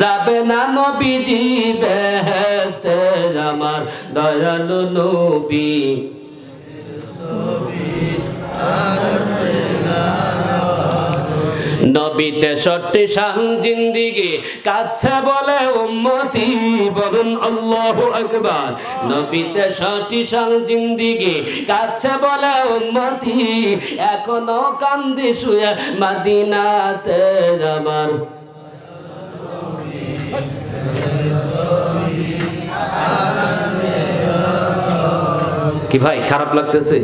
যাবে না নবীজি বেহেস্তে আমার দয়ালু নবী। নবীতে সত্যি শাহ জিন্দিগি কাছে বলে উম্মতি, বলুন আল্লাহ আকবার। নবীতে সত্যি শাহ জিন্দিগি কাছে বলে উম্মতি, এখনও কান্দি শুয়ে মাদিনাতে যাবার কি ভাই, খারাপ লাগতেছে?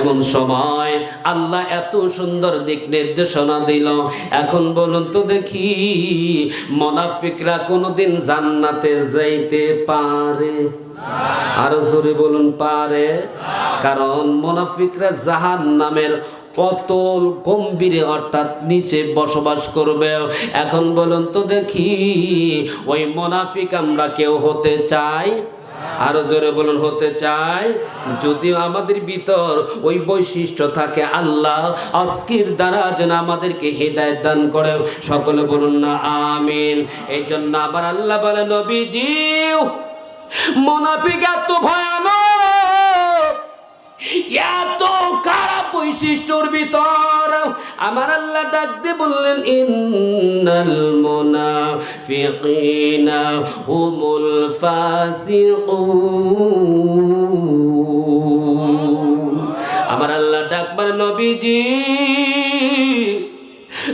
এমন সময় আল্লাহ এত সুন্দর দিক নির্দেশনা দিল। এখন বলুন তো দেখি, মনাফিকরা কোনোদিন জান্নাতে যাইতে পারে? আরও জোরে বলুন, পারে। কারণ মোনাফিকরা জাহান নামের কতল গম্ভীরে অর্থাৎ নিচে বসবাস করবে। এখন বলুন তো দেখি, ওই মোনাফিক আমরা কেউ হতে চাই? আরও জোরে বলুন, হতে চাই। যদিও আমাদের ভিতর ওই বৈশিষ্ট্য থাকে, আল্লাহ আজকের দ্বারা যেন আমাদেরকে হৃদায়ত দান করে সকলে বলুন না, আমিন। এই জন্য আবার আল্লাহ বলে, নবীজি, মোনাফিক এত ভয়ানক এত খারাপ বৈশিষ্ট্যর ভিতর আমার আল্লাহ ডাক দিয়ে বললেন, ইন্নাল মুনাফিকিনা হুমুল ফাসিকুন। আমার আল্লাহ ডাকবার নবীজি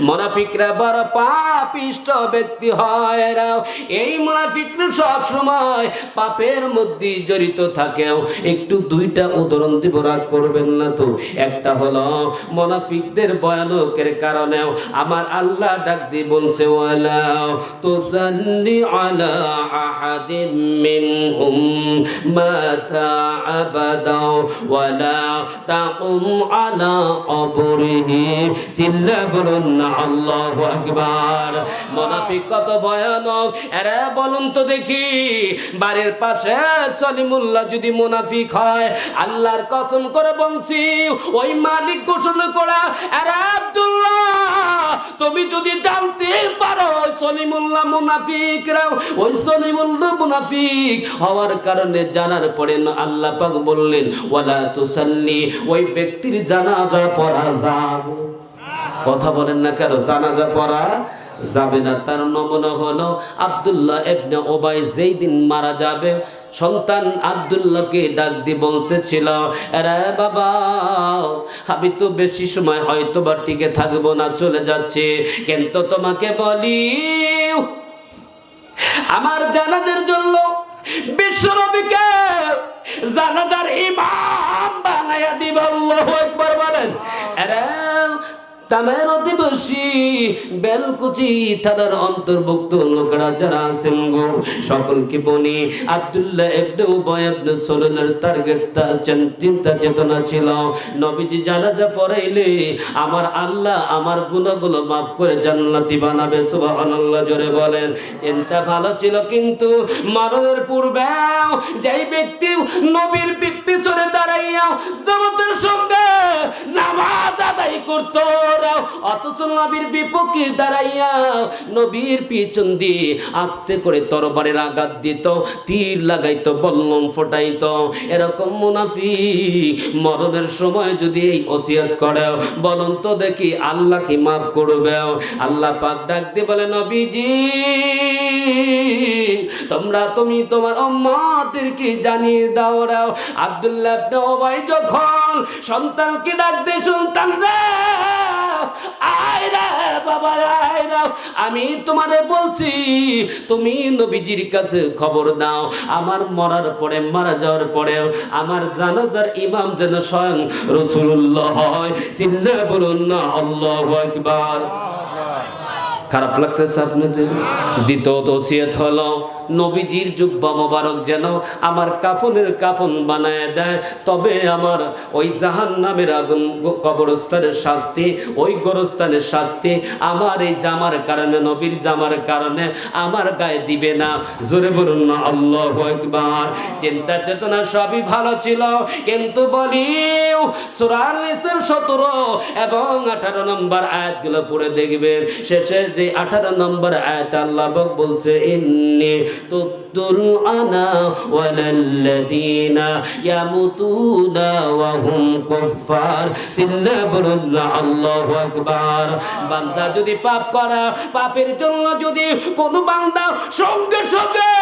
মোনাফিকরা বড় পাপিষ্ট ব্যক্তি হয় এরা এই মোনাফিকরা সব সময় পাপের মধ্যে জড়িত থাকেও। একটু দুইটা উদাহরণ দিব, রাগ করবেন না তো। একটা হলো, মোনাফিকদের ভয়ানকের কারণেও আমার আল্লাহ ডাক দিয়ে বলছে, ওয়ালা তুসাল্লি আলা আহাদিন মিনহুম মাতা আবাদা ওয়ালা তাকুম আলা কবরিহি। চিল্লা বলুন না। আল্লাহু আকবার। মুনাফিক কত ভয়ানক। এরা, বলুন তো দেখি, বাড়ির পাশে সলিমুল্লাহ যদি মুনাফিক হয়, আল্লাহর কসম করে বলছি, ওই মালিক ঘোষণা করা, এরা আব্দুল্লাহ, তুমি যদি জানতে পারো, সলিমুল্লাহ মুনাফিকরাও ওই সলিমুল্লাহ মুনাফিক হওয়ার কারণে জানার পরে আল্লাহ পাক বললেন, ওয়ালা তুসাল্লি, ওই ব্যক্তির জানাজা পড়া যাবে। কথা বলেন না কেন? জানাজা পড়া যাবে না। তার নমুনা হলো আব্দুল্লাহ এবনে ওবাই যেই দিন মারা যাবে, সন্তান আব্দুল্লাহকে ডাক দিয়ে বলতেছিল রে বাবা, আমি তো বেশি সময় হয়তো বা টিকে থাকব না, চলে যাচ্ছে। কিন্তু তোমাকে বলি, আমার জানাজার জন্য বিশ্বনবীকে জানাজার ইমাম বানাইয়া দিব। আল্লাহু আকবার বলেন। আরে তামের অধিবাসী, বেলকুচি থানার অন্তর্ভুক্ত লোকেরা যারা আছেন গো, সকলকে বনি আব্দুল্লাহ ইবনে উবাই ইবনে সুলালের টার্গেট চিন্তা চেতনা ছিল। নবীজি জানাজা পড়াইলে আমার আল্লাহ আমার গুনাহগুলো মাফ করে জান্নাতি বানাবে, সুবহানাল্লাহ জোরে বলেন। চিন্তা ভালো ছিল কিন্তু মরণের পূর্বে যেই ব্যক্তি নবীর পিছনে দাঁড়াইয়া জগতের সঙ্গে নামাজ আদায় করতো ওরা অথচ নবীর বিপক্ষে দাঁড়াইয়া নবীর পিছন দিয়ে আস্তে করে তরবারের আঘাত দিত, তীর লাগাইতো, বল্লম ফোটাইতো। এরকম মুনাফিক মরণের সময় যদি এই ওসিয়ত করে, বলুন তো দেখি আল্লাহ কি মাফ করবে? আল্লাহ পাক ডাক দিয়ে বলে, নবীজি, তোমরা তুমি তোমার অম্মাদেরকে জানিয়ে দাও রাও আব্দুল্লাহ যখন সন্তানকে ডাক দে সন্তান রে! আমি তোমারে বলছি, তুমি নবীজির কাছে খবর দাও। আমার মরার পরে, মারা যাওয়ার পরেও আমার জানাজার ইমাম যেন স্বয়ং রসুল্লাহ হয়। চিল্লা বলুন না, আল্লাহ আকবার। খারাপ লাগতেছে আপনাদের? দ্বিতীয় ওসিয়ত হলো, নবীজির জুব্বা মোবারক যেন আমার কাপনের কাপন বানায় দেয়। তবে আমার ওই জাহান নামের আগুন কবরস্থানের শাস্তি, ওই গোরস্থানের শাস্তি আমার এই জামার কারণে, নবীর জামার কারণে আমার গায়ে দিবে না। জোরে বলুন না, আল্লাহ একবার চিন্তা চেতনা সবই ভালো ছিল, কিন্তু বলি সুরার নিচের সতেরো এবং আঠারো নম্বর আয়াতগুলো পড়ে দেখবেন শেষে যে যে আঠারো নম্বর আয়াত বলছে ইন্নি তুবতুল ইয়ামুতুনা ওয়া হুম কুফার সিল্লা বলুন না আল্লাহু আকবার বান্দা যদি পাপ করা, পাপের জন্য যদি কোনো বান্দা সঙ্গে সঙ্গে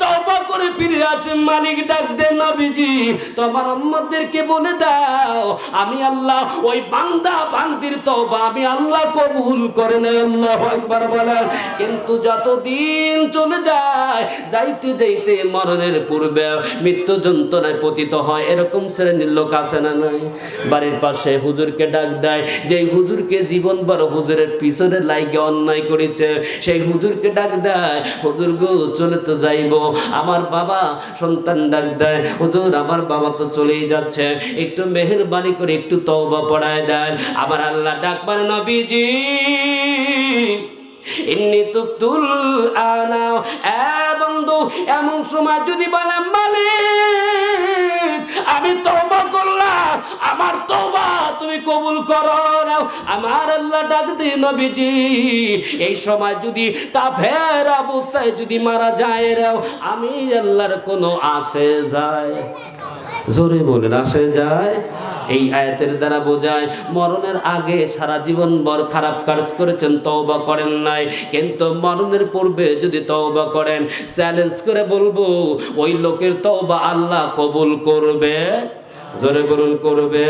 তওবা করে ফিরে আসে, মালিক ডাক দেন নবীজি, তোমার উম্মতদেরকে বলে দাও, আমি আল্লাহ, ওই বান্দা বান্দির তওবা আমি আল্লাহ কবুল করে নেই, আল্লাহু আকবার বলেন। কিন্তু যতদিন চলে যায় যাইতে যাইতে মরণের পূর্বে মৃত্যু যন্ত্রণায় পতিত হয়। এরকম শ্রেণির লোক আছে না নাই? বাড়ির পাশে হুজুরকে ডাক দেয়, যেই হুজুরকে জীবন বড় হুজুরের পিছনে লাইগে অন্যায় করেছে, সেই হুজুরকে ডাক দেয়, হুজুর গো, চলে তো যাইব। আমার বাবা সন্তান ডাক দেয়, হুজুর, আমার বাবা তো চলেই যাচ্ছে। একটু মেহেরবানি করে একটু তওবা পড়ায় দেন। আমার আল্লাহ ডাক পারে নবীজি। ইন্নি তুবতুল আনা। এ বন্ধু, এমন সময় যদি বলে মালিক, আমি তওবা করলাম, আমার তওবা তুমি কবুল করো নাও। আমার আল্লাহ ডাক দি নবীজি, এই সময় যদি কাফের অবস্থায় যদি মারা যায় রাও আমি আল্লাহর কোনো আসে যায়। জোরে বলেন, আসে যায়। এই আয়াতের দ্বারা বোঝায়, মরণের আগে সারা জীবন বর খারাপ কাজ করেছেন, তওবা করেন নাই। কিন্তু মরণের পূর্বে যদি তওবা করেন চ্যালেঞ্জ করে বলব, ওই লোকের তওবা আল্লাহ কবুল করবে। জোরে বলুন করবে।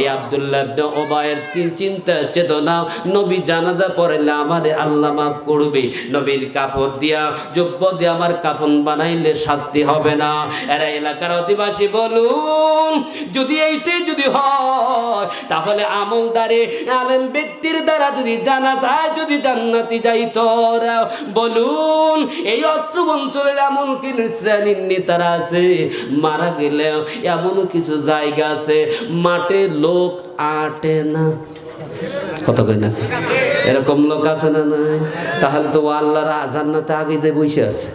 এই আব্দুল্লাহ ইবনে ওবায়ের তিন চিন্তা, চেতনা, নবী জানাজা পড়াইলে আমারে আল্লাহ মাফ করবে। নবীর কাপড় দিয়া যোগ্য দিয়ে আমার কাফন বানাইলে শাস্তি হবে না। এরা এলাকার অধিবাসী বলুন, যদি এইটাই যদি হয়, তাহলে আমলদারে, আলেম ব্যক্তির দ্বারা যদি জানা যায় যদি জান্নাতি যাই তোরা বলুন, এই অত্র অঞ্চলের এমন কি শ্রেণির নেতারা আছে? মারা গেলেও এমন কিছু জায়গা আছে, মাঠে লোক আটে না। কত কই না? এরকম লোক আছে না নাই? তাহলে তো আল্লাহর জান্নাতে আগে যে বসে আছে।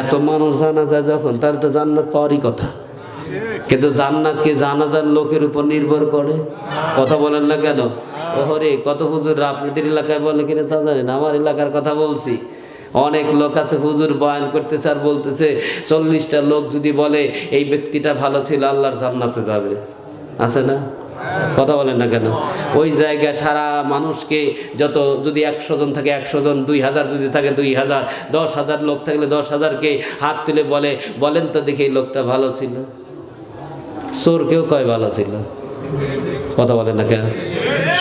এত মানুষ জানা যায় যখন তার তো জান্নাত পাওয়ারই কথা। কিন্তু জান্নাত কি জানাজার লোকের উপর নির্ভর করে? কথা বলেন না কেন? ওহরে, কত হুজুর আপনাদের এলাকায় বলে কিনা তা জানেন আমার এলাকার কথা বলছি। অনেক লোক আছে, হুজুর বয়ান করতেছে আর বলতেছে, চল্লিশটা লোক যদি বলে, এই ব্যক্তিটা ভালো ছিল, আল্লাহর জান্নাতে যাবে। আছে না? কথা বলেন না কেন? ওই জায়গায় সারা মানুষকে যত, যদি একশো জন থাকে, একশো জন, দুই হাজার যদি থাকে, দুই হাজার, দশ হাজার লোক থাকলে দশ হাজারকে হাত তুলে বলে, বলেন তো দেখি এই লোকটা ভালো ছিল। চোর কেউ কয় ভালো ছিল? কথা বলেন না কেন?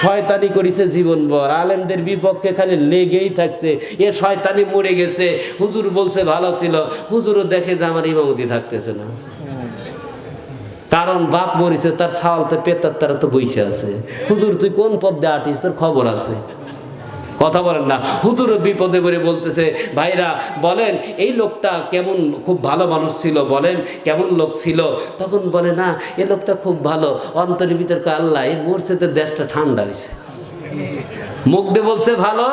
শয়তানি করেছে জীবন ভর আলেমদের বিপক্ষে খালি লেগেই থাকছে। এ শয়তানি মরে গেছে। হুজুর বলছে, ভালো ছিল। হুজুরও দেখে যে আমার ইমামতি থাকতেছে না। কারণ বাপ মরিছে, তার সাওয়াল তো পেতার তারা তো বইসে আছে। হুজুর, তুই কোন পদ্মে আটিস? তোর খবর আছে। কথা বলেন না। হুজুর বিপদে পড়ে বলতেছে ভাইরা বলেন এই লোকটা কেমন খুব ভালো মানুষ ছিল বলেন কেমন লোক ছিল? তখন বলে না এ লোকটা খুব ভালো অন্তরের ভিতর কয়, আল্লাহ এই মরছে তো দেশটা ঠান্ডা হয়েছে মুখ দিয়ে বলছে ভালো?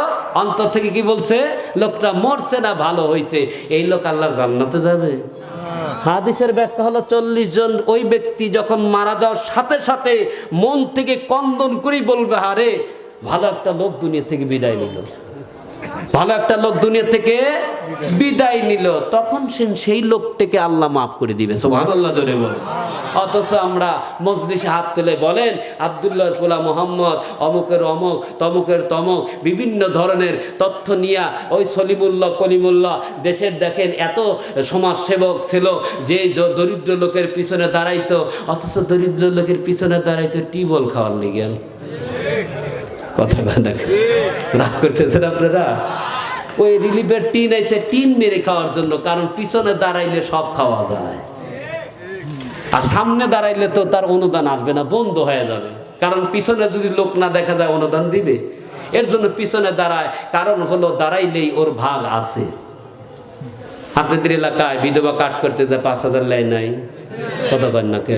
অন্তর থেকে কি বলছে? লোকটা মরছে না ভালো হয়েছে এই লোক আল্লাহর জান্নাতে যাবে। হাদিসের ব্যাখ্যা হলো চল্লিশ জন ওই ব্যক্তি যখন মারা যাওয়ার সাথে সাথে মন থেকে কন্দন করেই বলবে হারে ভালো একটা লোক দুনিয়া থেকে বিদায় নিল। ভালো একটা লোক দুনিয়া থেকে বিদায় নিল। তখন সে সেই লোকটাকে আল্লাহ মাফ করে দিবে। অথচ আমরা মজলিসে হাত তুলে বলেন আবদুল্লাহ ফুলা মোহাম্মদ, অমুকের অমুক, তমুকের তমুক, বিভিন্ন ধরনের তথ্য নিয়া ওই সলিমুল্লাহ, কলিমুল্লাহ দেশের দেখেন এত সমাজ সেবক ছিল যে দরিদ্র লোকের পিছনে দাঁড়াইতো। অথচ দরিদ্র লোকের পিছনে দাঁড়াইতো টিবল খাওয়ার লিগেন কথা না। রাগ করতেছেন আপনারা? ওই রিলিফের টিন আইছে টিন মেরে খাওয়ার জন্য, কারণ পিছনে দাঁড়াইলে সব খাওয়া যায়। আর সামনে দাঁড়াইলে তো তার অনুদান আসবে না, বন্ধ হয়ে যাবে। কারণ পিছনে যদি লোক না দেখা যায়, অনুদান দিবে। এর জন্য পিছনে দাঁড়ায়, কারণ হলো দাঁড়াইলেই ওর ভাগ আছে। আপনাদের এলাকায় বিধবা কাট করতে যায়, পাঁচ হাজার লাই নাই। কত কন্যাকে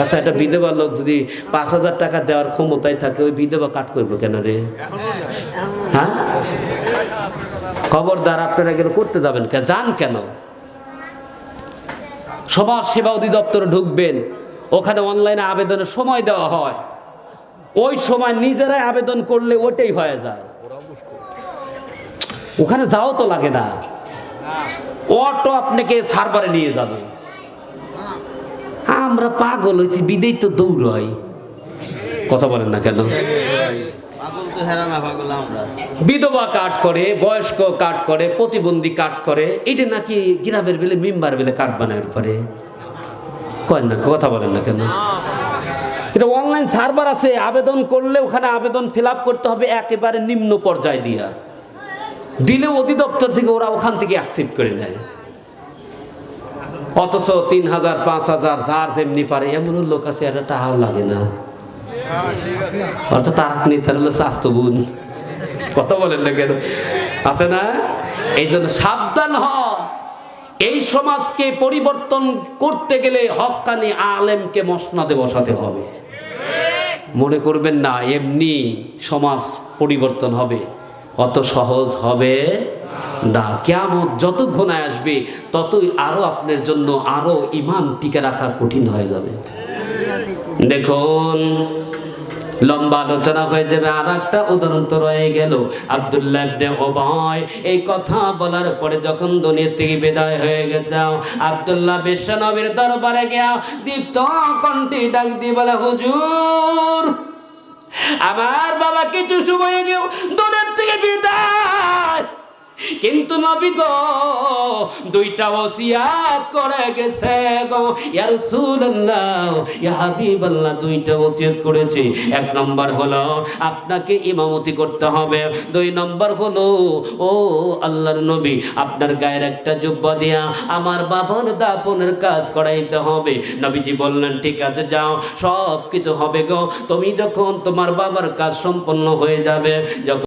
আচ্ছা একটা বিধবা লোক যদি পাঁচ হাজার টাকা দেওয়ার ক্ষমতায় থাকে, ওই বিধবা কাট করব কেন রে? হ্যাঁ? খবরদার আপনারা এগুলো করতে যাবেন কেন যান কেন? সমাজ সেবা অধিদপ্তরে ঢুকবেন, ওখানে অনলাইনে আবেদনের সময় দেওয়া হয়। ওই সময় নিজেরাই আবেদন করলে ওটাই হয়ে যায়। ওখানে যাও তো লাগে না। অটো আপনাকে সার্ভারে নিয়ে যাবে। আমরা পাগল হয়েছি বিদেই তো দৌড়াই। কথা বলেন না কেন? তো হেরা না পাগল আমরা। বিধবা কাট করে বয়স্ক কাট করে প্রতিবন্ধী কাট করে এটা নাকি গ্রামের বেলে মেম্বার বেলে কাট বানায় পরে? কয় না কথা বলেন না কেন? এটা অনলাইন সার্ভার আছে আবেদন করলে ওখানে আবেদন ফিল করতে হবে একেবারে নিম্ন পর্যায় দিয়া। দিলে অধিদপ্তর থেকে ওরা ওখান থেকে অ্যাকসেপ্ট করে নেয়। অথচ তিন হাজার, পাঁচ হাজার, যার যেমনি পারে এমন লোক আছে এটা টাকাও লাগে না। অর্থাৎ আপনি তার হলো স্বাস্থ্য গুণ কথা বলেন না কেন? আছে না? এই জন্য সাবধান হন। এই সমাজকে পরিবর্তন করতে গেলে হকানি আলেমকে মসনাদে বসাতে হবে। মনে করবেন না, এমনি সমাজ পরিবর্তন হবে। অত সহজ হবে? না কেমন যত ঘনায় আসবে, ততই আরও আপনার জন্য আরও ইমান টিকে রাখা কঠিন হয়ে যাবে। দেখুন, লম্বা আলোচনা হয়ে যাবে। আর একটা উদাহরণ তো রয়ে গেল। আবদুল্লাহ ইবনে এই কথা বলার পরে যখন দুনিয়া থেকে বিদায় হয়ে গেছে, আবদুল্লাহ বিশ্ব নবীর দরবারে গিয়া দীপ্ত কণ্ঠে ডাক দিয়ে বলে, হুজুর আমার বাবা কিছু সময় গেও দূরের থেকে বিদায়। কিন্তু নবী গো, দুইটা ওসিয়াত করে গেছে গো। ইয়া রাসূলুল্লাহ, ইয়া হাবিবাল্লাহ, দুইটা ওসিয়াত করেছে। এক নম্বর হলো, আপনাকে ইমামতি করতে হবে। দুই নম্বর হলো, ও আল্লাহর নবী, আপনার গায়ের একটা জুব্বা দিয়া আমার বাবার দাপনের কাজ করাইতে হবে। নবীজি বললেন, ঠিক আছে, যাও সব কিছু হবে গো। তুমি যখন তোমার বাবার কাজ সম্পন্ন হয়ে যাবে, যখন